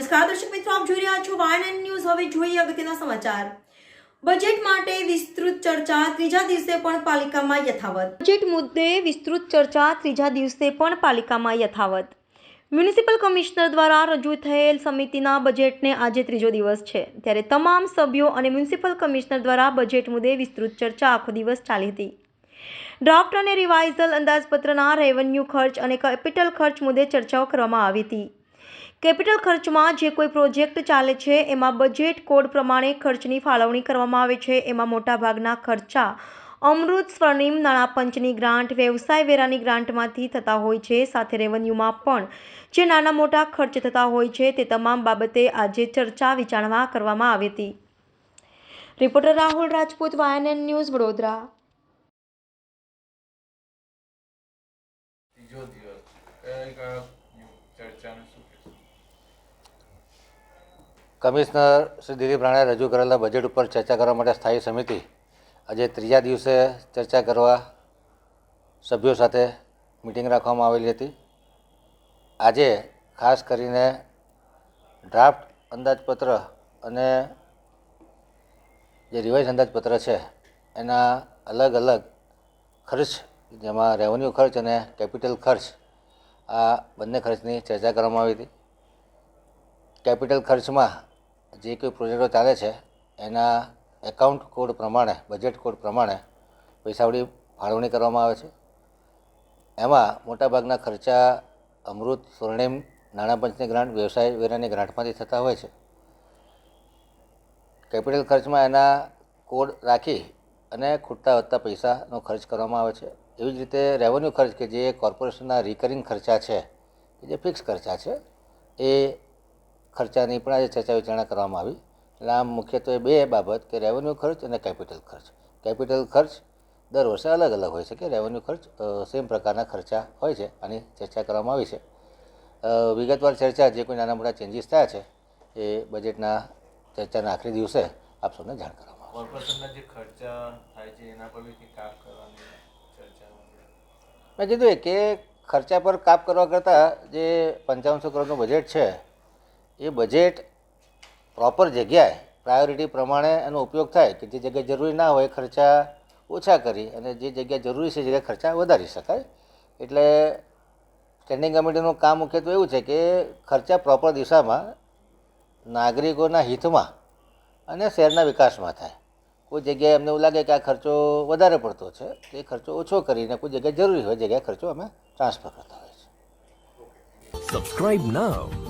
નમસ્કાર, દર્શક મિત્રો, આપ જોઈ રહ્યા છો વાયન ન્યૂઝ હવે જોઈએ અગત્યના સમાચાર. બજેટ માટે વિસ્તૃત ચર્ચા ત્રીજા દિવસે પણ પાલિકામાં યથાવત. બજેટ મુદ્દે વિસ્તૃત ચર્ચા ત્રીજા દિવસે પણ પાલિકામાં યથાવત. મ્યુનિસિપલ કમિશનર દ્વારા રજૂ થયેલ સમિતિના બજેટને આજે ત્રીજો દિવસ છે. ત્યારે તમામ સભ્યો અને મ્યુનિસિપલ કમિશનર દ્વારા બજેટ મુદ્દે વિસ્તૃત ચર્ચા આખો દિવસ ચાલી હતી. ડ્રાફ્ટ અને રિવાઇઝલ અંદાજપત્રના રેવન્યુ ખર્ચ અને કેપિટલ ખર્ચ મુદ્દે ચર્ચાઓ કરવામાં આવી હતી. કેપિટલ ખર્ચમાં જે કોઈ પ્રોજેક્ટ ચાલે છે, એમાં બજેટ કોડ પ્રમાણે ખર્ચની ફાળવણી કરવામાં આવે છે. એમાં મોટાભાગના ખર્ચા અમૃત સ્વર્ણિમ નાણાપંચની ગ્રાન્ટ, વ્યવસાય વેરાની ગ્રાન્ટમાંથી થતા હોય છે. સાથે રેવન્યુમાં પણ જે નાના મોટા ખર્ચ થતા હોય છે, તે તમામ બાબતે આજે ચર્ચા વિચારણા કરવામાં આવી હતી. Reporter Rahul Rajput, YNN news, Vadodara. ત્રીજો દિવસ. કમિશનર શ્રી દિલીપ રાણાએ રજૂ કરેલા બજેટ ઉપર ચર્ચા કરવા માટે સ્થાયી સમિતિ આજે ત્રીજા દિવસે ચર્ચા કરવા સભ્યો સાથે મિટિંગ રાખવામાં આવેલી હતી. આજે ખાસ કરીને ડ્રાફ્ટ અંદાજપત્ર અને જે રિવાઇઝ અંદાજપત્ર છે, એના અલગ અલગ ખર્ચ, જેમાં રેવન્યુ ખર્ચ અને કેપિટલ ખર્ચ, આ બંને ખર્ચની ચર્ચા કરવામાં આવી હતી. કેપિટલ ખર્ચમાં જે કોઈ પ્રોજેક્ટો ચાલે છે, એના એકાઉન્ટ કોડ પ્રમાણે બજેટ કોડ પ્રમાણે પૈસાવળી ફાળવણી કરવામાં આવે છે. એમાં મોટાભાગના ખર્ચા અમૃત, સ્વર્ણિમ નાણાપંચની ગ્રાન્ટ વ્યવસાય વેરાની ગ્રાન્ટમાંથી થતા હોય છે. કેપિટલ ખર્ચમાં એના કોડ રાખી અને ખૂટતા વધતા પૈસાનો ખર્ચ કરવામાં આવે છે. એવી જ રીતે રેવન્યુ ખર્ચ કે જે કોર્પોરેશનના રિકરિંગ ખર્ચા છે, કે જે ફિક્સ ખર્ચા છે, એ ખર્ચાની પણ આજે ચર્ચા વિચારણા કરવામાં આવી. એટલે આમ મુખ્યત્વે બે બાબત કે રેવન્યુ ખર્ચ અને કેપિટલ ખર્ચ. કેપિટલ ખર્ચ દર વર્ષે અલગ અલગ હોય છે કે રેવન્યુ ખર્ચ સેમ પ્રકારના ખર્ચા હોય છે આની ચર્ચા કરવામાં આવી છે. વિગતવાર ચર્ચા જે કોઈ નાના મોટા ચેન્જીસ થયા છે એ બજેટના ચર્ચાના આખરી દિવસે આપ સૌને જાણ કરવામાં કોર્પોરેશનના જે ખર્ચા થાય છે એના પર બી કાપ કરવાની ચર્ચા મેં કીધું એ કે ખર્ચા પર કાપ કરવા કરતાં જે પંચાવનસો કરોડનું બજેટ છે એ બજેટ પ્રોપર જગ્યાએ પ્રાયોરિટી પ્રમાણે એનો ઉપયોગ થાય કે જે જગ્યાએ જરૂરી ના હોય ખર્ચા ઓછા કરી અને જે જગ્યાએ જરૂરી છે જગ્યા ખર્ચા વધારી શકાય. એટલે સ્ટેન્ડિંગ કમિટીનું કામ મુખ્યત્વે એવું છે કે ખર્ચા પ્રોપર દિશામાં નાગરિકોના હિતમાં અને શહેરના વિકાસમાં થાય. કોઈ જગ્યાએ અમને એવું લાગે કે આ ખર્ચો વધારે પડતો છે, તો ખર્ચો ઓછો કરીને કોઈ જગ્યાએ જરૂરી હોય, જગ્યાએ ખર્ચો અમે ટ્રાન્સફર કરતા હોઈએ છીએ. Subscribe now